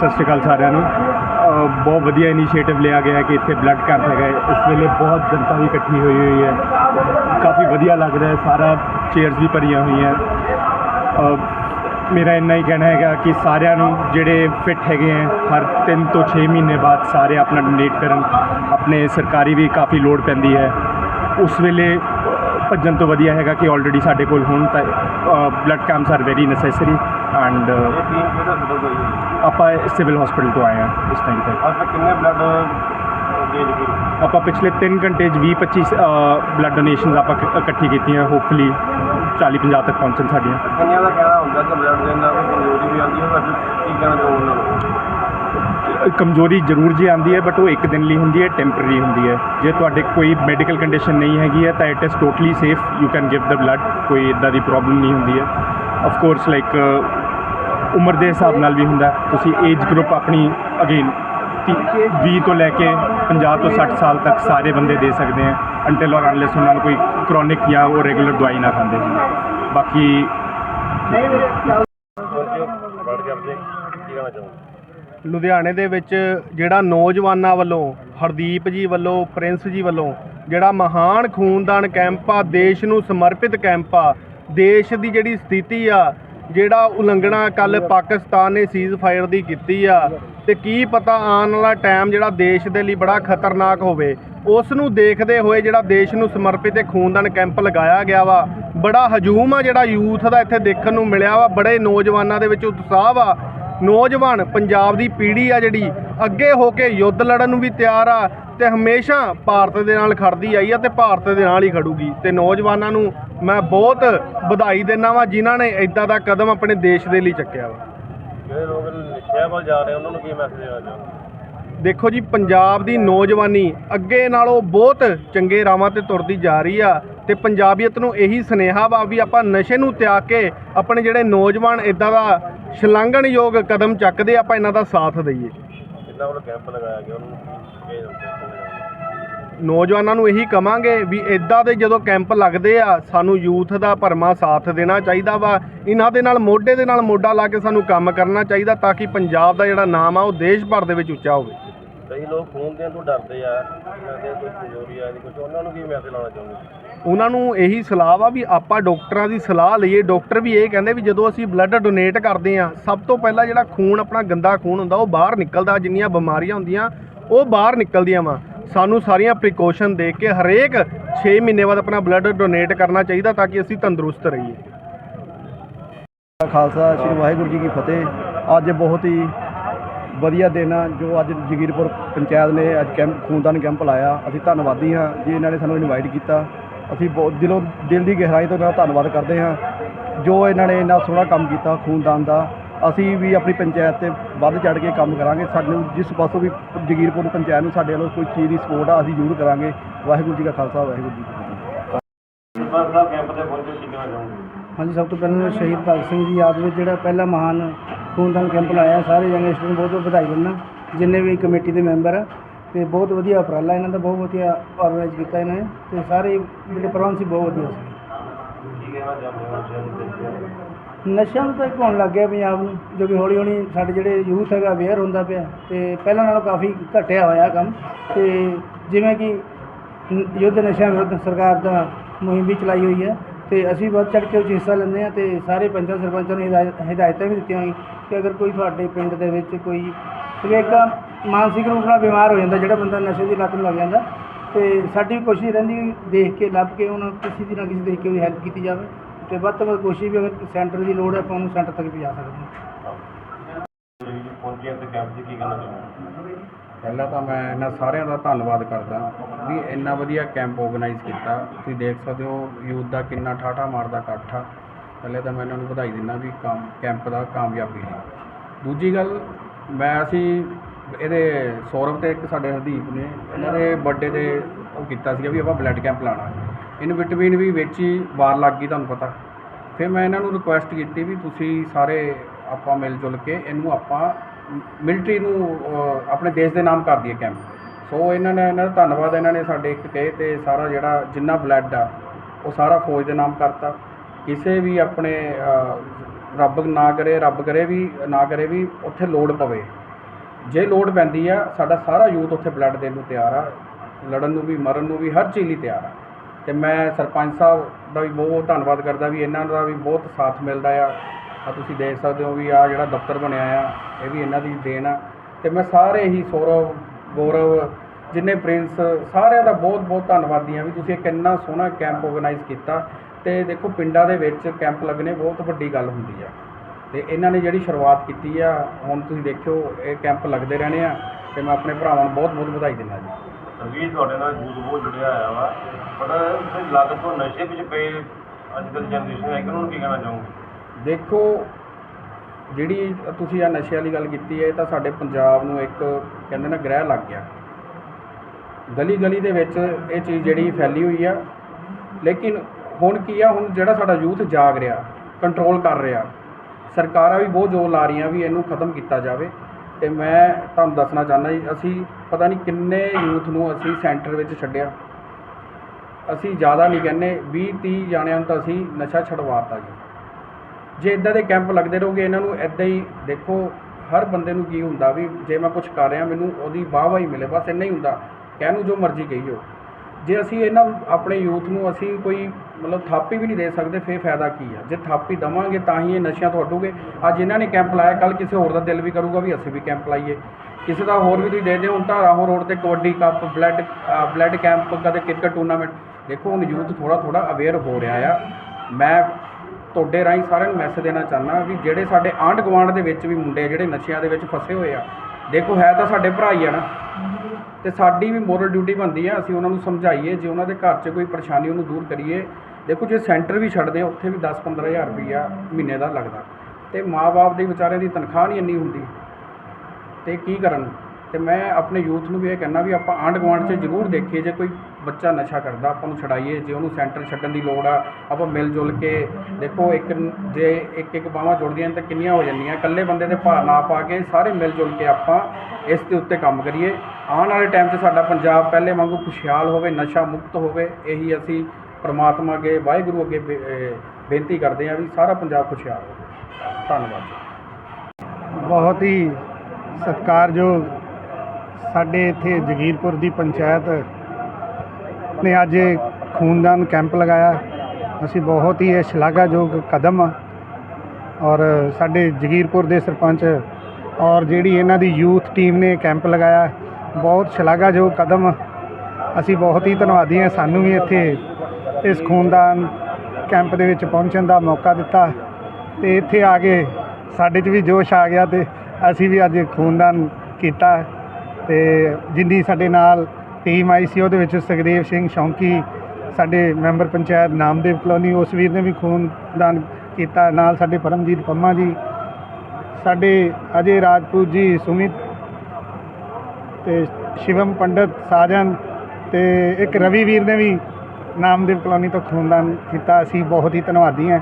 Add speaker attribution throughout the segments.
Speaker 1: ਸਤਿ ਸ਼੍ਰੀ ਅਕਾਲ ਸਾਰਿਆਂ ਨੂੰ। ਬਹੁਤ ਵਧੀਆ ਇਨੀਸ਼ੀਏਟਿਵ ਲਿਆ ਗਿਆ ਕਿ ਇੱਥੇ ਬਲੱਡ ਕੈਂਪ ਹੈਗਾ ਇਸ ਵੇਲੇ ਬਹੁਤ ਜਨਤਾ ਵੀ ਇਕੱਠੀ ਹੋਈ ਹੋਈ ਹੈ। ਕਾਫੀ ਵਧੀਆ ਲੱਗ ਰਿਹਾ ਸਾਰਾ ਚੇਅਰਸ ਵੀ ਭਰੀਆਂ ਹੋਈਆਂ ਮੇਰਾ ਇੰਨਾ ਹੀ ਕਹਿਣਾ ਹੈਗਾ ਕਿ ਸਾਰਿਆਂ ਨੂੰ ਜਿਹੜੇ ਫਿੱਟ ਹੈਗੇ ਹੈ, ਹਰ 3 ਤੋਂ 6 ਮਹੀਨੇ ਬਾਅਦ ਸਾਰੇ ਆਪਣਾ ਡੋਨੇਟ ਕਰਨ। ਆਪਣੇ ਸਰਕਾਰੀ ਵੀ ਕਾਫੀ ਲੋੜ ਪੈਂਦੀ ਹੈ। ਉਸ ਵੇਲੇ ਭੱਜਣ ਤੋਂ ਵਧੀਆ ਹੈਗਾ ਕਿ ਆਲਰੇਡੀ ਸਾਡੇ ਕੋਲ ਹੁਣ ਤਾਂ blood camps are very necessary and ਆਪਾਂ ਸਿਵਲ ਹਸਪੀਟਲ ਤੋਂ ਆਏ ਹਾਂ ਇਸ ਟਾਈਮ ਤੇ।
Speaker 2: ਅੱਜ ਤੱਕ ਕਿੰਨੇ ਬਲੱਡ ਦੇ ਜੀ
Speaker 1: ਆਪਾਂ ਪਿਛਲੇ 3 ਘੰਟੇ 'ਚ 20 25 ਬਲੱਡ ਡੋਨੇਸ਼ਨਸ ਆਪਾਂ ਇਕ- ਇਕੱਠੀ ਕੀਤੀਆਂ ਹੋਪਫੁਲੀ 40 50 ਤੱਕ ਪਹੁੰਚਣ ਸਾਡੀਆਂ।
Speaker 2: ਕਿੰਨਿਆਂ ਦਾ ਕਹਿਣਾ ਹੁੰਦਾ ਕਿ ਬਲੱਡ ਦੇਣ ਨਾਲ ਕੋਈ ਕਮਜ਼ੋਰੀ ਵੀ ਆਉਂਦੀ ਹੈ ਬਸ ਕੀ ਕਹਿਣਾ ਚਾਹੋ ਉਹਨਾਂ ਨੂੰ?
Speaker 1: ਅ, ਕਮਜ਼ੋਰੀ ਜ਼ਰੂਰ ਜੀ ਆਉਂਦੀ ਹੈ ਬਟ ਉਹ ਇੱਕ ਦਿਨ ਲਈ ਹੁੰਦੀ ਹੈ ਟੈਂਪਰੇਰੀ ਹੁੰਦੀ ਹੈ। ਜੇ ਤੁਹਾਡੇ ਕੋਈ ਮੈਡੀਕਲ ਕੰਡੀਸ਼ਨ ਨਹੀਂ ਹੈਗੀ ਹੈ ਤਾਂ it is totally safe you can give the blood ਕੋਈ ਇਦਾਂ ਦੀ ਪ੍ਰੋਬਲਮ ਨਹੀਂ ਹੁੰਦੀ ਹੈ। ਆਫ ਕੋਰਸ ਲਾਈਕ ਉਮਰ ਦੇ ਹਿਸਾਬ ਨਾਲ ਵੀ ਹੁੰਦਾ। ਤੁਸੀਂ ਏਜ ਗਰੁੱਪ ਆਪਣੀ ਅਗੇਨ 20 ਤੋਂ ਲੈ ਕੇ 50 ਤੋਂ 60 ਸਾਲ ਤੱਕ ਸਾਰੇ ਬੰਦੇ ਦੇ ਸਕਦੇ ਹੈ ਅੰਟਿਲ ਔਰ ਅਨਲੈਸ ਉਹਨਾਂ ਨੂੰ ਕੋਈ ਕ੍ਰੋਨਿਕ ਜਾਂ ਉਹ ਰੈਗੂਲਰ ਦਵਾਈ ਨਾ ਖਾਂਦੇ। ਬਾਕੀ
Speaker 3: ਲੁਧਿਆਣੇ ਦੇ ਵਿੱਚ ਜਿਹੜਾ ਨੌਜਵਾਨਾਂ ਵੱਲੋਂ, ਹਰਦੀਪ ਜੀ ਵੱਲੋਂ, ਪ੍ਰਿੰਸ ਜੀ ਵੱਲੋਂ, ਜਿਹੜਾ ਮਹਾਨ ਖੂਨਦਾਨ ਕੈਂਪ ਆ, ਦੇਸ਼ ਨੂੰ ਸਮਰਪਿਤ ਕੈਂਪ ਆ, ਦੇਸ਼ ਦੀ ਜਿਹੜੀ ਸਥਿਤੀ ਆ ਜਿਹੜਾ ਉਲੰਘਣਾ ਕੱਲ ਪਾਕਿਸਤਾਨ ਨੇ ਸੀਜ਼ ਫਾਇਰ ਦੀ ਕੀਤੀ ਆ, ਤੇ ਕੀ ਪਤਾ ਆਉਣ ਵਾਲਾ ਟਾਈਮ ਜਿਹੜਾ ਦੇਸ਼ ਦੇ ਲਈ ਬੜਾ ਖਤਰਨਾਕ ਹੋਵੇ। ਉਸ ਨੂੰ ਦੇਖਦੇ ਹੋਏ ਜਿਹੜਾ ਦੇਸ਼ ਨੂੰ ਸਮਰਪਿਤ ਇਹ ਖੂਨਦਾਨ ਕੈਂਪ ਲਗਾਇਆ ਗਿਆ ਵਾ, ਬੜਾ ਹਜੂਮ ਆ ਜਿਹੜਾ ਯੂਥ ਦਾ ਇੱਥੇ ਦੇਖਣ ਨੂੰ ਮਿਲਿਆ ਵਾ, ਬੜੇ ਨੌਜਵਾਨਾਂ ਦੇ ਵਿੱਚ ਉਤਸ਼ਾਹ ਵਾ। ਨੌਜਵਾਨ ਪੰਜਾਬ ਦੀ ਪੀੜ੍ਹੀ ਆ ਜਿਹੜੀ, ਅੱਗੇ ਹੋ ਕੇ ਯੁੱਧ ਲੜਨ ਨੂੰ ਵੀ ਤਿਆਰ ਆ, ਤੇ ਹਮੇਸ਼ਾ ਭਾਰਤ ਦੇ ਨਾਲ ਖੜਦੀ ਆਈ ਆ ਤੇ ਭਾਰਤ ਦੇ ਨਾਲ ਹੀ ਖੜੂਗੀ। ਤੇ ਨੌਜਵਾਨਾਂ ਨੂੰ ਮੈਂ ਬਹੁਤ ਵਧਾਈ ਦਿੰਦਾ ਵਾਂ ਜਿਨ੍ਹਾਂ ਨੇ ਇਦਾਂ ਦਾ ਕਦਮ ਆਪਣੇ ਦੇਸ਼ ਦੇ ਲਈ ਚੱਕਿਆ ਵਾ।
Speaker 2: ਜਿਹੜੇ ਲੋਕ ਨਸ਼ਿਆਂ ਵੱਲ ਜਾ ਰਹੇ ਉਹਨਾਂ ਨੂੰ ਕੀ ਮੈਸੇਜ ਦੇਣਾ
Speaker 3: ਦੇਖੋ ਜੀ ਪੰਜਾਬ ਦੀ ਨੌਜਵਾਨੀ ਅੱਗੇ ਨਾਲੋਂ ਬਹੁਤ ਚੰਗੇ ਰਾਵਾਂ ਤੇ ਤੁਰਦੀ ਜਾ ਰਹੀ ਆ ਤੇ ਪੰਜਾਬੀਅਤ ਨੂੰ ਇਹੀ ਸੁਨੇਹਾ ਵਾ ਵੀ ਆਪਾਂ ਨਸ਼ੇ ਨੂੰ ਤਿਆਗ ਕੇ ਆਪਣੇ ਜਿਹੜੇ ਨੌਜਵਾਨ ਇਦਾਂ ਦਾ ਸ਼ਲਾਘਣਯੋਗ ਕਦਮ ਚੱਕਦੇ ਆਪਾਂ ਇਹਨਾਂ ਦਾ ਸਾਥ ਦਈਏ।
Speaker 2: ਜਿੰਨਾ ਵੱਲੋਂ ਕੈਂਪ ਲਗਾਇਆ ਗਿਆ ਉਹਨੂੰ
Speaker 3: ਨੌਜਵਾਨਾਂ ਨੂੰ ਇਹੀ ਕਵਾਂਗੇ ਵੀ ਇਦਾਂ ਦੇ ਜਦੋਂ ਕੈਂਪ ਲੱਗਦੇ ਆ ਸਾਨੂੰ ਯੂਥ ਦਾ ਭਰਮਾ ਸਾਥ ਦੇਣਾ ਚਾਹੀਦਾ ਵਾ। ਇਹਨਾਂ ਦੇ ਨਾਲ ਮੋਢੇ ਦੇ ਨਾਲ ਮੋਢਾ ਲਾ ਕੇ ਸਾਨੂੰ ਕੰਮ ਕਰਨਾ ਚਾਹੀਦਾ ਤਾਂ ਕਿ ਪੰਜਾਬ ਦਾ ਜਿਹੜਾ ਨਾਮ ਆ ਉਹ ਦੇਸ਼ ਭਰ ਦੇ ਵਿੱਚ ਉੱਚਾ ਹੋਵੇ।
Speaker 2: ਕਈ ਲੋਕ ਖੂਨ ਦੇਣ ਤੋਂ ਡਰਦੇ ਆ ਕਹਿੰਦੇ ਕੋਈ ਕਮਜ਼ੋਰੀ ਆ ਕੁਝ ਉਹਨਾਂ ਨੂੰ ਕੀ ਮੈਸੇਜ ਲਾਉਣਾ ਚਾਹੋਗੇ
Speaker 3: ਉਹਨਾਂ ਨੂੰ ਇਹੀ ਸਲਾਹ ਵਾ ਵੀ ਆਪਾਂ ਡਾਕਟਰਾਂ ਦੀ ਸਲਾਹ ਲਈਏ। ਡਾਕਟਰ ਵੀ ਇਹ ਕਹਿੰਦੇ ਵੀ ਜਦੋਂ ਅਸੀਂ ਬਲੱਡ ਡੋਨੇਟ ਕਰਦੇ ਆ ਸਭ ਤੋਂ ਪਹਿਲਾਂ ਜਿਹੜਾ ਖੂਨ ਆਪਣਾ ਗੰਦਾ ਖੂਨ ਹੁੰਦਾ ਉਹ ਬਾਹਰ ਨਿਕਲਦਾ ਜਿੰਨੀਆਂ ਬਿਮਾਰੀਆਂ ਹੁੰਦੀਆਂ ਉਹ ਬਾਹਰ ਨਿਕਲਦੀਆਂ ਵਾ। ਸਾਨੂੰ ਸਾਰੀਆਂ ਪ੍ਰੀਕਾਸ਼ਨ ਦੇ ਕੇ ਹਰੇਕ 6 ਮਹੀਨੇ ਬਾਅਦ ਆਪਣਾ ਬਲੱਡ ਡੋਨੇਟ ਕਰਨਾ ਚਾਹੀਦਾ ਤਾਂ ਕਿ ਅਸੀਂ ਤੰਦਰੁਸਤ ਰਹੀਏ।
Speaker 4: ਖਾਲਸਾ, ਸ੍ਰੀ ਵਾਹਿਗੁਰੂ ਜੀ ਕੀ ਫਤਿਹ। ਅੱਜ ਬਹੁਤ ਹੀ ਵਧੀਆ ਦਿਨ ਆ, ਜੋ ਅੱਜ ਜਗੀਰਪੁਰ ਪੰਚਾਇਤ ਨੇ ਅੱਜ ਕੈਂਪ, ਖੂਨਦਾਨ ਕੈਂਪ ਲਾਇਆ। ਅਸੀਂ ਧੰਨਵਾਦੀ ਹਾਂ ਜੀ, ਇਹਨਾਂ ਨੇ ਸਾਨੂੰ ਇਨਵਾਈਟ ਕੀਤਾ। ਅਸੀਂ ਬਹੁਤ ਦਿਲੋਂ ਦਿਲ ਦੀ ਗਹਿਰਾਈ ਤੋਂ ਇਹਨਾਂ ਦਾ ਧੰਨਵਾਦ ਕਰਦੇ ਹਾਂ। ਜੋ ਇਹਨਾਂ ਨੇ ਇੰਨਾ ਸੋਹਣਾ ਕੰਮ ਕੀਤਾ ਖੂਨਦਾਨ ਦਾ ਅਸੀਂ ਵੀ ਆਪਣੀ ਪੰਚਾਇਤ ਤੇ ਵੱਧ ਚੜ ਕੇ ਕੰਮ ਕਰਾਂਗੇ। ਸਾਨੂੰ ਜਿਸ ਪਾਸੋਂ ਵੀ ਜਗੀਰਪੁਰ ਪੰਚਾਇਤ ਨੂੰ ਸਾਡੇ ਵੱਲੋਂ ਕੋਈ ਚੀਜ਼ ਦੀ ਸਪੋਰਟ ਆ ਅਸੀਂ ਜ਼ਰੂਰ ਕਰਾਂਗੇ। ਵਾਹਿਗੁਰੂ ਜੀ ਕਾ ਖਾਲਸਾ ਵਾਹਿਗੁਰੂ ਜੀ ਕੀ ਫਤਿਹ।
Speaker 5: ਹਾਂਜੀ ਸਭ ਤੋਂ ਪਹਿਲਾਂ ਸ਼ਹੀਦ ਭਗਤ ਸਿੰਘ ਦੀ ਯਾਦ ਵਿੱਚ ਜਿਹੜਾ ਪਹਿਲਾ ਮਹਾਨ ਖੂਨਦਾਨ ਕੈਂਪ ਲਾਇਆ ਸਾਰੇ ਜਰਨਲਿਸਟ ਨੂੰ ਬਹੁਤ ਬਹੁਤ ਵਧਾਈ ਦਿੰਦਾ। ਜਿੰਨੇ ਵੀ ਕਮੇਟੀ ਦੇ ਮੈਂਬਰ ਆ ਤੇ ਬਹੁਤ ਵਧੀਆ ਉਪਰਾਲਾ ਇਹਨਾਂ ਦਾ ਬਹੁਤ ਵਧੀਆ ਆਰਗੇਨਾਈਜ਼ ਕੀਤਾ ਇਹਨਾਂ ਨੇ ਤੇ ਸਾਰੇ ਜਿਹੜੇ ਪ੍ਰਬੰਧ ਸੀ ਬਹੁਤ ਵਧੀਆ ਸੀ।
Speaker 2: ਕੀ ਕਹਿਣਾ ਚਾਹੁੰਦੇ ਹੋ ਦੇਖ ਕੇ
Speaker 5: ਨਸ਼ਿਆਂ ਨੂੰ ਤਾਂ ਇੱਕ ਹੋਣ ਲੱਗ ਗਿਆ ਪੰਜਾਬ ਨੂੰ, ਜੋ ਕਿ ਹੌਲੀ ਹੌਲੀ ਸਾਡੇ ਜਿਹੜੇ ਯੂਥ ਹੈਗਾ ਅਵੇਅਰ ਹੁੰਦਾ ਪਿਆ, ਤੇ ਪਹਿਲਾਂ ਨਾਲੋਂ ਕਾਫੀ ਘਟਿਆ ਹੋਇਆ ਕੰਮ, ਤੇ ਜਿਵੇਂ ਕਿ ਯੁੱਧ ਨਸ਼ਿਆਂ ਵਿਰੁੱਧ ਸਰਕਾਰ ਦਾ ਮੁਹਿੰਮ ਵੀ ਚਲਾਈ ਹੋਈ ਹੈ, ਤੇ ਅਸੀਂ ਵੱਧ ਚੜ੍ਹ ਕੇ ਉਹ 'ਚ ਹਿੱਸਾ ਲੈਂਦੇ ਹਾਂ, ਤੇ ਸਾਰੇ ਪੰਚਾਇਤ ਸਰਪੰਚਾਂ ਨੂੰ ਹਿਦਾਇ, ਹਦਾਇਤਾਂ ਵੀ ਦਿੱਤੀਆਂ ਹੋਈਆਂ ਕਿ ਅਗਰ ਕੋਈ ਤੁਹਾਡੇ ਪਿੰਡ ਦੇ ਵਿੱਚ ਕੋਈ ਜਿਵੇਂ ਇੱਕ ਮਾਨਸਿਕ ਰੂਪ ਨਾਲ ਬਿਮਾਰ ਹੋ ਜਾਂਦਾ, ਜਿਹੜਾ ਬੰਦਾ ਨਸ਼ੇ ਦੀ ਲੱਤ ਨੂੰ ਲੱਗ ਜਾਂਦਾ, ਤੇ ਸਾਡੀ ਵੀ ਕੋਸ਼ਿਸ਼ ਰਹਿੰਦੀ ਕਿ ਦੇਖ ਕੇ, ਲੱਭ ਕੇ, ਉਹਨਾਂ ਕਿਸੇ ਦੀ ਨਾ ਕਿਸੇ ਤਰੀਕੇ ਕੇ ਉਹਦੀ ਹੈਲਪ ਕੀਤੀ ਜਾਵੇ। ਤੇ ਵੱਧ ਤੋਂ ਵੱਧ ਕੋਸ਼ਿਸ਼ ਵੀ ਅਗਰ ਸੈਂਟਰ ਦੀ ਲੋੜ ਹੈ, ਆਪਾਂ ਉਹਨੂੰ ਸੈਂਟਰ ਤੱਕ ਪਹੁੰਚਾ ਸਕਦੇ ਹਾਂ।
Speaker 2: ਪਹੁੰਚੇ ਤੇ ਕੈਂਪ 'ਚ ਕੀ ਕਹਿਣਾ ਚਾਹੋਗੇ
Speaker 6: ਪਹਿਲਾਂ ਤਾਂ ਮੈਂ ਇਹਨਾਂ ਸਾਰਿਆਂ ਦਾ ਧੰਨਵਾਦ ਕਰਦਾ ਵੀ ਇੰਨਾ ਵਧੀਆ ਕੈਂਪ ਆਰਗੇਨਾਈਜ਼ ਕੀਤਾ। ਤੁਸੀਂ ਦੇਖ ਸਕਦੇ ਹੋ ਯੂਥ ਦਾ ਕਿੰਨਾ ਠਾਠਾ ਮਾਰਦਾ, ਇਕੱਠ ਆ। ਪਹਿਲੇ ਤਾਂ ਮੈਂ ਇਹਨਾਂ ਨੂੰ ਵਧਾਈ ਦਿੰਦਾ ਵੀ ਕੰਮ ਕੈਂਪ ਦਾ ਕਾਮਯਾਬੀ ਲਈ। ਦੂਜੀ ਗੱਲ, ਮੈਂ ਅਸੀਂ ਇਹਦੇ ਸੌਰਵ ਤੇ ਇੱਕ ਸਾਡੇ ਹਰਦੀਪ ਨੇ, ਇਹਨਾਂ ਦੇ ਬਰਥਡੇ ਦੇ ਉਹ ਕੀਤਾ ਸੀਗਾ ਵੀ ਆਪਾਂ ਬਲੱਡ ਕੈਂਪ ਲਾਣਾ ਇਨ ਬਿਟਵੀਨ ਵੀ ਵਿੱਚ ਹੀ ਵਾਰ ਲੱਗ ਗਈ ਤੁਹਾਨੂੰ ਪਤਾ। ਫਿਰ ਮੈਂ ਇਹਨਾਂ ਨੂੰ ਰਿਕੁਐਸਟ ਕੀਤੀ ਵੀ ਤੁਸੀਂ ਸਾਰੇ ਆਪਾਂ ਮਿਲ ਜੁਲ ਕੇ ਇਹਨੂੰ ਆਪਾਂ ਮਿਲਟਰੀ ਨੂੰ ਆਪਣੇ ਦੇਸ਼ ਦੇ ਨਾਮ ਕਰ ਦਈਏ ਕੈਂਪ ਸੋ ਇਹਨਾਂ ਨੇ, ਇਹਨਾਂ ਦਾ ਧੰਨਵਾਦ ਇਹਨਾਂ ਨੇ ਸਾਡੇ ਇੱਕ ਕਹੇ ਤੇ ਸਾਰਾ ਜਿਹੜਾ ਜਿੰਨਾ ਬਲੱਡ ਆ, ਉਹ ਸਾਰਾ ਫੌਜ ਦੇ ਨਾਮ ਕਰਤਾ। ਕਿਸੇ ਵੀ ਆਪਣੇ ਰੱਬ ਨਾ ਕਰੇ, ਰੱਬ ਕਰੇ ਵੀ, ਨਾ ਕਰੇ ਵੀ ਉੱਥੇ ਲੋੜ ਪਵੇ। ਜੇ ਲੋੜ ਪੈਂਦੀ ਆ, ਸਾਡਾ ਸਾਰਾ ਯੂਥ ਉੱਥੇ ਬਲੱਡ ਦੇਣ ਨੂੰ ਤਿਆਰ ਆ। ਲੜਨ ਨੂੰ ਵੀ, ਮਰਨ ਨੂੰ ਵੀ ਹਰ ਚੀਜ਼ ਲਈ ਤਿਆਰ ਆ। ਤੇ ਮੈਂ ਸਰਪੰਚ ਸਾਹਿਬ ਦਾ ਵੀ ਬਹੁਤ ਧੰਨਵਾਦ ਕਰਦਾ ਵੀ ਇਹਨਾਂ ਦਾ ਵੀ ਬਹੁਤ ਸਾਥ ਮਿਲਦਾ ਆ। ਆ ਤੁਸੀਂ ਦੇਖ ਸਕਦੇ ਹੋ ਵੀ ਆ ਜਿਹੜਾ ਦਫ਼ਤਰ ਬਣਿਆ ਆ, ਇਹ ਵੀ ਇਹਨਾਂ ਦੀ ਦੇਣ ਆ। ਤੇ ਮੈਂ ਸਾਰੇ ਹੀ ਸੌਰਵ, ਗੌਰਵ, ਜਿੰਨੇ ਪ੍ਰਿੰਸ, ਸਾਰਿਆਂ ਦਾ ਬਹੁਤ ਬਹੁਤ ਧੰਨਵਾਦੀ ਆ ਵੀ ਤੁਸੀਂ ਇੱਕ ਇੰਨਾ ਸੋਹਣਾ ਕੈਂਪ ਆਰਗੇਨਾਈਜ਼ ਕੀਤਾ। ਤੇ ਦੇਖੋ ਪਿੰਡਾਂ ਦੇ ਵਿੱਚ ਕੈਂਪ ਲੱਗਣੇ ਬਹੁਤ ਵੱਡੀ ਗੱਲ ਹੁੰਦੀ ਆ। ਤੇ ਇਹਨਾਂ ਨੇ ਜਿਹੜੀ ਸ਼ੁਰੂਆਤ ਕੀਤੀ ਆ, ਹੁਣ ਤੁਸੀਂ ਦੇਖਿਓ ਇਹ ਕੈਂਪ ਲੱਗਦੇ ਰਹਿਣੇ ਆ। ਤੇ ਮੈਂ ਆਪਣੇ ਭਰਾਵਾਂ ਨੂੰ ਬਹੁਤ ਬਹੁਤ ਵਧਾਈ ਦਿੰਦਾ ਜੀ।
Speaker 2: ਰਣਵੀਰ ਤੁਹਾਡੇ ਨਾਲ ਯੂਥ ਬਹੁਤ ਜੁੜਿਆ ਹੋਇਆ ਵਾ। ਪਰ ਤੁਸੀਂ ਲੱਗ ਤੋਂ ਨਸ਼ੇ ਵਿੱਚ ਪਏ ਅੱਜ ਕੱਲ੍ਹ ਜਨਰੇਸ਼ਨ ਹੈ। ਉਹਨਾਂ ਨੂੰ ਕੀ ਕਹਿਣਾ ਚਾਹੋਗੇ?
Speaker 6: ਦੇਖੋ, ਜਿਹੜੀ ਤੁਸੀਂ ਆ ਨਸ਼ੇ ਵਾਲੀ ਗੱਲ ਕੀਤੀ ਹੈ, ਇਹ ਤਾਂ ਸਾਡੇ ਪੰਜਾਬ ਨੂੰ ਇੱਕ ਕਹਿੰਦੇ ਨਾ ਗ੍ਰਹਿ ਲੱਗ ਗਿਆ। ਗਲੀ ਗਲੀ ਦੇ ਵਿੱਚ ਇਹ ਚੀਜ਼ ਜਿਹੜੀ ਫੈਲੀ ਹੋਈ ਆ। ਲੇਕਿਨ ਹੁਣ ਕੀ ਆ, ਹੁਣ ਜਿਹੜਾ ਸਾਡਾ ਯੂਥ ਜਾਗ ਰਿਹਾ ਕੰਟਰੋਲ ਕਰ ਰਿਹਾ, ਸਰਕਾਰਾਂ ਵੀ ਬਹੁਤ ਜ਼ੋਰ ਲਾ ਰਹੀਆਂ ਵੀ ਇਹਨੂੰ ਖਤਮ ਕੀਤਾ ਜਾਵੇ। ਤੇ ਮੈਂ ਤੁਹਾਨੂੰ ਦੱਸਣਾ ਚਾਹੁੰਦਾ ਜੀ, ਅਸੀਂ ਪਤਾ ਨਹੀਂ ਕਿੰਨੇ ਯੂਥ ਨੂੰ ਅਸੀਂ ਸੈਂਟਰ ਵਿੱਚ ਛੱਡਿਆ। ਅਸੀਂ ਜ਼ਿਆਦਾ ਨਹੀਂ ਕਹਿੰਦੇ 20 30 ਜਾਣਿਆਂ ਨੂੰ ਤਾਂ ਅਸੀਂ ਨਸ਼ਾ ਛਡਵਾਤਾ ਜੀ। ਜੇ ਇਦਾਂ ਦੇ ਕੈਂਪ ਲੱਗਦੇ ਰਹੋਗੇ, ਇਹਨਾਂ ਨੂੰ ਇਦਾਂ ਹੀ ਦੇਖੋ, ਹਰ ਬੰਦੇ ਨੂੰ ਕੀ ਹੁੰਦਾ ਵੀ ਜੇ ਮੈਂ ਕੁਝ ਕਰ ਰਿਹਾ, ਮੈਨੂੰ ਉਹਦੀ ਵਾਹ ਹੀ ਮਿਲੇ, ਬਸ ਇੰਨਾ ਹੀ ਹੁੰਦਾ। ਕਹਿ ਨੂੰ ਜੋ ਮਰਜ਼ੀ ਕਹੀਓ। ਜੇ ਅਸੀਂ ਇਹਨਾਂ ਆਪਣੇ ਯੂਥ ਨੂੰ ਅਸੀਂ ਕੋਈ ਮਤਲਬ ਥਾਪੀ ਵੀ ਨਹੀਂ ਦੇ ਸਕਦੇ, ਫੇਰ ਫਾਇਦਾ ਕੀ ਆ? ਜੇ ਥਾਪੀ ਦਵਾਂਗੇ ਤਾਂ ਹੀ ਇਹ ਨਸ਼ਿਆਂ ਤੋਂ ਹਟੋਗੇ। ਅੱਜ ਇਹਨਾਂ ਨੇ ਕੈਂਪ ਲਾਇਆ ਕੱਲ ਕਿਸੇ ਹੋਰ ਦਾ ਦਿਲ ਵੀ ਕਰੂਗਾ ਵੀ ਅਸੀਂ ਵੀ ਕੈਂਪ ਲਾਈਏ। ਕਿਸੇ ਦਾ ਹੋਰ ਵੀ ਤੁਸੀਂ ਦੇਖਦੇ ਹੋ, ਹੁਣ ਤਾਂ ਰਾਹੋਂ ਰੋਡ ਤੇ, kabaddi cup, blood blood camp, ਕਦੇ ਕ੍ਰਿਕਟ ਟੂਰਨਾਮੈਂਟ। ਦੇਖੋ, ਹੁਣ ਯੂਥ ਥੋੜਾ ਥੋੜਾ ਅਵੇਅਰ ਹੋ ਰਿਹਾ ਆ। ਮੈਂ ਤੁਹਾਡੇ ਰਾਹੀਂ ਸਾਰਿਆਂ ਨੂੰ ਮੈਸੇਜ ਦੇਣਾ ਚਾਹੁੰਦਾ ਵੀ ਜਿਹੜੇ ਸਾਡੇ ਆਂਢ ਗੁਆਂਢ ਦੇ ਵਿੱਚ ਵੀ ਮੁੰਡੇ ਜਿਹੜੇ ਨਸ਼ਿਆਂ ਦੇ ਵਿੱਚ ਫਸੇ ਹੋਏ ਆ, ਦੇਖੋ, ਹੈ ਤਾਂ ਸਾਡੇ ਭਰਾ ਹੀ ਆ ਨਾ। ਤੇ ਸਾਡੀ ਵੀ ਮੋਰਲ ਡਿਊਟੀ ਬਣਦੀ ਆ, ਅਸੀਂ ਉਹਨਾਂ ਨੂੰ ਸਮਝਾਈਏ, ਜੇ ਉਹਨਾਂ ਦੇ ਘਰ 'ਚ ਕੋਈ ਪਰੇਸ਼ਾਨੀ, ਉਹਨੂੰ ਦੂਰ ਕਰੀਏ ਦੇਖੋ, ਜੇ ਸੈਂਟਰ ਵੀ ਛੱਡਦੇ ਆ, ਉੱਥੇ ਵੀ 10-15000 ਰੁਪਈਆ ਮਹੀਨੇ ਦਾ ਲੱਗਦਾ। ਤੇ ਮਾਪੇ ਦੀ ਵਿਚਾਰਿਆਂ ਦੀ ਤਨਖਾਹ ਨਹੀਂ ਇੰਨੀ ਹੁੰਦੀ। ਤੇ ਕੀ ਕਰਨ? ਤੇ ਮੈਂ ਆਪਣੇ ਯੂਥ ਨੂੰ ਵੀ ਇਹ ਕਹਿਣਾ ਵੀ ਆਪਾਂ ਆਂਢ ਗੁਆਂਢ 'ਚ ਜ਼ਰੂਰ ਦੇਖੀਏ, ਜੇ ਕੋਈ ਬੱਚਾ ਨਸ਼ਾ ਕਰਦਾ, ਆਪਾਂ ਨੂੰ ਛਡਾਈਏ, ਜੇ ਉਹਨੂੰ ਸੈਂਟਰ ਛੱਡਣ ਦੀ ਲੋੜ ਆ, ਆਪਾਂ ਮਿਲ ਜੁਲ ਕੇ ਦੇਖੋ, ਇੱਕ ਜੇ ਇੱਕ ਇੱਕ ਬਾਹਾਂ ਜੁੜਦੀਆਂ ਨੇ ਤਾਂ ਕਿੰਨੀਆਂ ਹੋ ਜਾਂਦੀਆਂ। ਇਕੱਲੇ ਬੰਦੇ ਦੇ ਭਾਰ ਨਾ ਪਾ ਕੇ ਸਾਰੇ ਮਿਲ ਜੁਲ ਕੇ ਆਪਾਂ ਇਸ ਦੇ ਉੱਤੇ ਕੰਮ ਕਰੀਏ। ਆਉਣ ਵਾਲੇ ਟਾਈਮ 'ਚ ਸਾਡਾ ਪੰਜਾਬ ਪਹਿਲੇ ਵਾਂਗੂ ਖੁਸ਼ਹਾਲ ਹੋਵੇ, ਨਸ਼ਾ ਮੁਕਤ ਹੋਵੇ, ਇਹੀ ਅਸੀਂ ਪਰਮਾਤਮਾ ਅੱਗੇ, ਵਾਹਿਗੁਰੂ ਅੱਗੇ ਬੇ- ਅਹ, ਬੇਨਤੀ ਕਰਦੇ ਹਾਂ ਵੀ ਸਾਰਾ ਪੰਜਾਬ ਖੁਸ਼ਹਾਲ ਹੋਵੇ। ਧੰਨਵਾਦ ਜੀ।
Speaker 7: ਬਹੁਤ ਹੀ ਸਤਿਕਾਰਯੋਗ ਸਾਡੇ ਇੱਥੇ ਜਗੀਰਪੁਰ ਦੀ ਪੰਚਾਇਤ ਨੇ ਅੱਜ ਇਹ ਖੂਨਦਾਨ ਕੈਂਪ ਲਗਾਇਆ। ਅਸੀਂ ਬਹੁਤ ਹੀ ਇਹ ਸ਼ਲਾਘਾਯੋਗ ਕਦਮ ਆ ਔਰ ਸਾਡੇ ਜਗੀਰਪੁਰ ਦੇ ਸਰਪੰਚ ਔਰ ਜਿਹੜੀ ਇਹਨਾਂ ਦੀ ਯੂਥ ਟੀਮ ਨੇ ਕੈਂਪ ਲਗਾਇਆ, ਬਹੁਤ ਸ਼ਲਾਘਾਯੋਗ ਕਦਮ ਆ। ਅਸੀਂ ਬਹੁਤ ਹੀ ਧੰਨਵਾਦੀ ਹਾਂ। ਸਾਨੂੰ ਵੀ ਇੱਥੇ ਇਸ ਖੂਨਦਾਨ ਕੈਂਪ ਦੇ ਵਿੱਚ ਪਹੁੰਚਣ ਦਾ ਮੌਕਾ ਦਿੱਤਾ ਤੇ ਇੱਥੇ ਆ ਕੇ ਸਾਡੇ 'ਚ ਵੀ ਜੋਸ਼ ਆ ਗਿਆ ਤੇ ਅਸੀਂ ਵੀ ਅੱਜ ਖੂਨਦਾਨ ਕੀਤਾ ਤੇ ਜਿੰਦੀ ਸਾਡੇ ਨਾਲ ਟੀਮ ਆਈ ਸੀ ਉਹਦੇ ਵਿੱਚ ਸੁਖਦੇਵ ਸਿੰਘ ਸ਼ੌਂਕੀ, ਸਾਡੇ ਮੈਂਬਰ ਪੰਚਾਇਤ ਨਾਮਦੇਵ ਕਲੋਨੀ, ਉਸ ਵੀਰ ਨੇ ਵੀ ਖੂਨਦਾਨ ਕੀਤਾ, ਨਾਲ ਸਾਡੇ ਪਰਮਜੀਤ ਪੰਮਾ ਜੀ, ਸਾਡੇ ਅਜੇ ਰਾਜਪੂਤ ਜੀ ਸੁਮਿਤ ਤੇ ਸ਼ਿਵਮ ਪੰਡਤ ਸਾਜਨ ਤੇ ਇੱਕ ਰਵੀ ਵੀਰ ਨੇ ਵੀ ਨਾਮਦੇਵ ਕਲੋਨੀ ਤੋਂ ਖੂਨਦਾਨ ਕੀਤਾ। ਅਸੀਂ ਬਹੁਤ ਹੀ ਧੰਨਵਾਦੀ ਹਾਂ।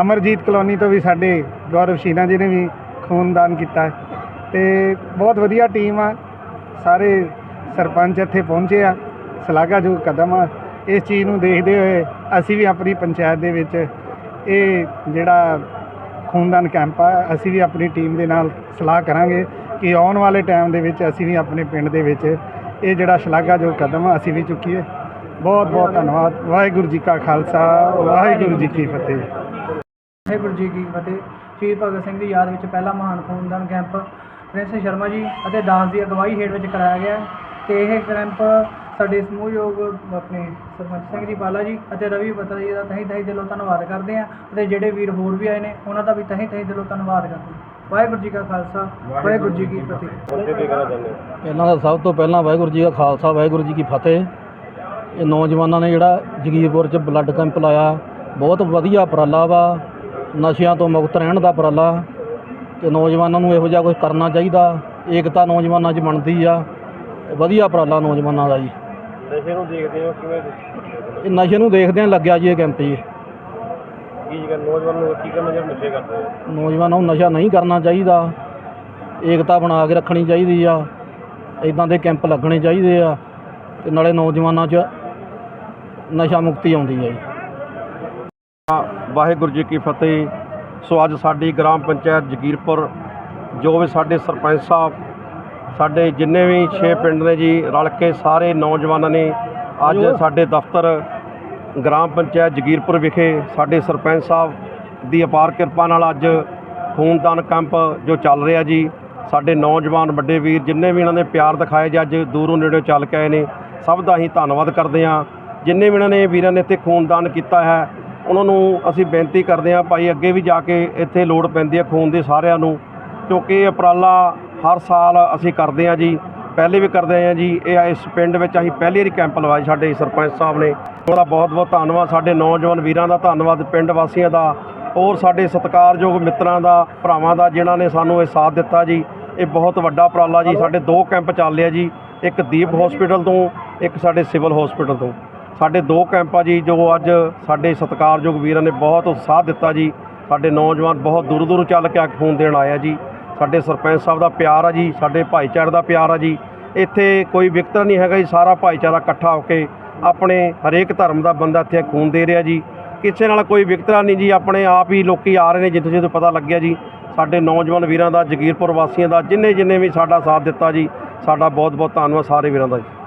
Speaker 7: ਅਮਰਜੀਤ ਕਲੋਨੀ ਤੋਂ ਵੀ ਸਾਡੇ ਗੌਰਵ ਸ਼ੀਨਾ ਜੀ ਨੇ ਵੀ ਖੂਨਦਾਨ ਕੀਤਾ ਤੇ ਬਹੁਤ ਵਧੀਆ ਟੀਮ ਆ। ਸਾਰੇ ਸਰਪੰਚ ਇੱਥੇ ਪਹੁੰਚੇ ਆ। ਸ਼ਲਾਘਾਯੋਗ ਕਦਮ ਆ। ਇਸ ਚੀਜ਼ ਨੂੰ ਦੇਖਦੇ ਹੋਏ ਅਸੀਂ ਵੀ ਆਪਣੀ ਪੰਚਾਇਤ ਦੇ ਵਿੱਚ ਇਹ ਜਿਹੜਾ ਖੂਨਦਾਨ ਕੈਂਪ ਆ, ਅਸੀਂ ਵੀ ਆਪਣੀ ਟੀਮ ਦੇ ਨਾਲ ਸਲਾਹ ਕਰਾਂਗੇ ਕਿ ਆਉਣ ਵਾਲੇ ਟਾਈਮ ਦੇ ਵਿੱਚ ਅਸੀਂ ਵੀ ਆਪਣੇ ਪਿੰਡ ਦੇ ਵਿੱਚ ਇਹ ਜਿਹੜਾ ਸ਼ਲਾਘਾਯੋਗ ਕਦਮ ਆ, ਅਸੀਂ ਵੀ ਚੁੱਕੀਏ। ਬਹੁਤ ਬਹੁਤ ਧੰਨਵਾਦ। ਵਾਹਿਗੁਰੂ ਜੀ ਕਾ ਖਾਲਸਾ ਵਾਹਿਗੁਰੂ ਜੀ ਕੀ ਫਤਿਹ।
Speaker 8: ਵਾਹਿਗੁਰੂ ਜੀ ਕੀ ਫਤਿਹ। ਸ਼ਹੀਦ ਭਗਤ ਸਿੰਘ ਦੀ ਯਾਦ ਵਿੱਚ ਪਹਿਲਾ ਮਹਾਨ ਖੂਨਦਾਨ ਕੈਂਪ ਪ੍ਰਿੰਸ ਸ਼ਰਮਾ ਜੀ ਅਤੇ ਦਾਸ ਦੀ ਅਗਵਾਈ ਹੇਠ ਵਿੱਚ ਕਰਾਇਆ ਗਿਆ ਤੇ ਇਹ ਕੈਂਪ ਸਾਡੇ ਸਮੂਹਯੋਗ ਆਪਣੇ ਸਰਪੰਚ ਸਿੰਘ ਜੀ ਬਾਲਾ ਜੀ ਅਤੇ ਰਵੀ ਬਤਰਾ ਜੀ ਦਾ ਤਹਿ ਤਹਿ ਦਿਲੋਂ ਧੰਨਵਾਦ ਕਰਦੇ ਹਾਂ ਅਤੇ ਜਿਹੜੇ ਵੀਰ ਹੋਰ ਵੀ ਆਏ ਨੇ ਉਹਨਾਂ ਦਾ ਵੀ ਤਹਿ ਤਹਿ ਦਿਲੋਂ ਧੰਨਵਾਦ ਕਰਦੇ ਹਾਂ। ਵਾਹਿਗੁਰੂ ਜੀ ਕਾ ਖਾਲਸਾ ਵਾਹਿਗੁਰੂ ਜੀ ਕੀ ਫਤਿਹ।
Speaker 9: ਇਹਨਾਂ ਦਾ ਸਭ ਤੋਂ ਪਹਿਲਾਂ ਵਾਹਿਗੁਰੂ ਜੀ ਦਾ ਖਾਲਸਾ ਵਾਹਿਗੁਰੂ ਜੀ ਕੀ ਫਤਿਹ। ਇਹ ਨੌਜਵਾਨਾਂ ਨੇ ਜਿਹੜਾ ਜਗੀਰਪੁਰ 'ਚ ਬਲੱਡ ਕੈਂਪ ਲਾਇਆ। ਬਹੁਤ ਵਧੀਆ ਉਪਰਾਲਾ ਵਾ। ਨਸ਼ਿਆਂ ਤੋਂ ਮੁਕਤ ਰਹਿਣ ਦਾ ਉਪਰਾਲਾ। ਤੇ ਨੌਜਵਾਨਾਂ ਨੂੰ ਇਹੋ ਜਿਹਾ ਕੁਝ ਕਰਨਾ ਚਾਹੀਦਾ। ਏਕਤਾ ਨੌਜਵਾਨਾਂ 'ਚ ਬਣਦੀ ਆ। ਵਧੀਆ ਉਪਰਾਲਾ ਨੌਜਵਾਨਾਂ ਦਾ ਜੀ।
Speaker 2: ਨਸ਼ੇ ਨੂੰ ਦੇਖਦੇ ਹੋ ਕਿਵੇਂ
Speaker 9: ਇਹ ਨਸ਼ੇ ਨੂੰ ਦੇਖਦਿਆਂ ਲੱਗਿਆ ਜੀ ਇਹ ਕੈਂਪ ਜੀ।
Speaker 2: ਕੀ ਕਰ ਨੌਜਵਾਨ ਨੂੰ ਕੀ ਕਰਨਾ ਜਿਹੜੇ ਨਸ਼ੇ ਕਰਦੇ ਆ
Speaker 9: ਨੌਜਵਾਨਾਂ ਨੂੰ ਨਸ਼ਾ ਨਹੀਂ ਕਰਨਾ ਚਾਹੀਦਾ। ਏਕਤਾ ਬਣਾ ਕੇ ਰੱਖਣੀ ਚਾਹੀਦੀ ਆ। ਇਦਾਂ ਦੇ ਕੈਂਪ ਲੱਗਣੇ ਚਾਹੀਦੇ ਆ। ਤੇ ਨਾਲੇ ਨੌਜਵਾਨਾਂ 'ਚ ਨਸ਼ਾ ਮੁਕਤੀ ਆਉਂਦੀ ਹੈ ਜੀ।
Speaker 10: ਵਾਹਿਗੁਰੂ ਜੀ ਕੀ ਫਤਿਹ। ਸੋ ਅੱਜ ਸਾਡੀ ਗ੍ਰਾਮ ਪੰਚਾਇਤ ਜਗੀਰਪੁਰ ਜੋ ਵੀ ਸਾਡੇ ਸਰਪੰਚ ਸਾਹਿਬ ਸਾਡੇ ਜਿੰਨੇ ਵੀ 6 ਪਿੰਡ ਨੇ ਜੀ ਰਲ ਕੇ ਸਾਰੇ ਨੌਜਵਾਨਾਂ ਨੇ ਅੱਜ ਸਾਡੇ ਦਫ਼ਤਰ ਗ੍ਰਾਮ ਪੰਚਾਇਤ ਜਗੀਰਪੁਰ ਵਿਖੇ ਸਾਡੇ ਸਰਪੰਚ ਸਾਹਿਬ ਦੀ ਅਪਾਰ ਕਿਰਪਾ ਨਾਲ ਅੱਜ ਖੂਨਦਾਨ ਕੈਂਪ ਜੋ ਚੱਲ ਰਿਹਾ ਜੀ ਸਾਡੇ ਨੌਜਵਾਨ ਵੱਡੇ ਵੀਰ ਜਿੰਨੇ ਵੀ ਇਹਨਾਂ ਨੇ ਪਿਆਰ ਦਿਖਾਇਆ ਜੀ ਅੱਜ ਦੂਰੋਂ ਨੇੜਿਓਂ ਚੱਲ ਕੇ ਆਏ ਨੇ ਸਭ ਦਾ ਹੀ ਧੰਨਵਾਦ ਕਰਦੇ ਹਾਂ। ਜਿੰਨੇ ਵੀ ਇਹਨਾਂ ਨੇ ਵੀਰਾਂ ਨੇ ਇੱਥੇ ਖੂਨਦਾਨ ਕੀਤਾ ਹੈ, ਉਹਨਾਂ ਨੂੰ ਅਸੀਂ ਬੇਨਤੀ ਕਰਦੇ ਹਾਂ ਭਾਈ ਅੱਗੇ ਵੀ ਜਾ ਕੇ ਇੱਥੇ ਲੋੜ ਪੈਂਦੀ ਹੈ ਖੂਨ ਦੇ ਸਾਰਿਆਂ ਨੂੰ, ਕਿਉਂਕਿ ਇਹ ਉਪਰਾਲਾ ਹਰ ਸਾਲ ਅਸੀਂ ਕਰਦੇ ਹਾਂ ਜੀ, ਪਹਿਲੇ ਵੀ ਕਰਦੇ ਹਾਂ ਜੀ, ਇਹ ਇਸ ਪਿੰਡ ਵਿੱਚ ਅਸੀਂ ਪਹਿਲੀ ਵਾਰੀ ਕੈਂਪ ਲਵਾਇਆ ਸਾਡੇ ਸਰਪੰਚ ਸਾਹਿਬ ਨੇ। ਉਹਦਾ ਬਹੁਤ ਬਹੁਤ ਧੰਨਵਾਦ, ਸਾਡੇ ਨੌਜਵਾਨ ਵੀਰਾਂ ਦਾ ਧੰਨਵਾਦ, ਪਿੰਡ ਵਾਸੀਆਂ ਦਾ ਔਰ ਸਾਡੇ ਸਤਿਕਾਰਯੋਗ ਮਿੱਤਰਾਂ ਦਾ, ਭਰਾਵਾਂ ਦਾ, ਜਿਨ੍ਹਾਂ ਨੇ ਸਾਨੂੰ ਇਹ ਸਾਥ ਦਿੱਤਾ ਜੀ। ਇਹ ਬਹੁਤ ਵੱਡਾ ਉਪਰਾਲਾ ਜੀ, ਸਾਡੇ ਦੋ ਕੈਂਪ ਚੱਲ ਆ ਜੀ, ਇੱਕ ਦੀਪ ਹਸਪੀਟਲ ਤੋਂ, ਇੱਕ ਸਾਡੇ ਸਿਵਲ ਹਸਪੀਟਲ ਤੋਂ। ਸਾਡੇ ਦੋ ਕੈਂਪ ਆ ਜੀ, ਜੋ ਅੱਜ ਸਾਡੇ ਸਤਿਕਾਰਯੋਗ ਵੀਰਾਂ ਨੇ ਬਹੁਤ ਉਤਸ਼ਾਹ ਦਿੱਤਾ ਜੀ। ਸਾਡੇ ਨੌਜਵਾਨ ਬਹੁਤ ਦੂਰ ਦੂਰ ਚੱਲ ਕੇ ਆ ਕੇ ਖੂਨ ਦੇਣ ਆਇਆ ਜੀ। ਸਾਡੇ ਸਰਪੰਚ ਸਾਹਿਬ ਦਾ ਪਿਆਰ ਆ ਜੀ, ਸਾਡੇ ਭਾਈਚਾਰੇ ਦਾ ਪਿਆਰ ਆ ਜੀ। ਇੱਥੇ ਕੋਈ ਵਿਕਤਰ ਨਹੀਂ ਹੈਗਾ ਜੀ, ਸਾਰਾ ਭਾਈਚਾਰਾ ਇਕੱਠਾ ਹੋ ਕੇ ਆਪਣੇ ਹਰੇਕ ਧਰਮ ਦਾ ਬੰਦਾ ਇੱਥੇ ਖੂਨ ਦੇ ਰਿਹਾ ਜੀ। ਕਿਸੇ ਨਾਲ ਕੋਈ ਵਿਕਤਰਾ ਨਹੀਂ ਜੀ, ਆਪਣੇ ਆਪ ਹੀ ਲੋਕੀ ਆ ਰਹੇ ਨੇ, ਜਿੱਥੇ ਜਿੱਥੇ ਪਤਾ ਲੱਗਿਆ ਜੀ। ਸਾਡੇ ਨੌਜਵਾਨ ਵੀਰਾਂ ਦਾ, ਜਗੀਰਪੁਰ ਵਾਸੀਆਂ ਦਾ, ਜਿੰਨੇ ਜਿੰਨੇ ਵੀ ਸਾਡਾ ਸਾਥ ਦਿੱਤਾ ਜੀ, ਸਾਡਾ ਬਹੁਤ ਬਹੁਤ ਧੰਨਵਾਦ ਸਾਰੇ ਵੀਰਾਂ ਦਾ ਜੀ।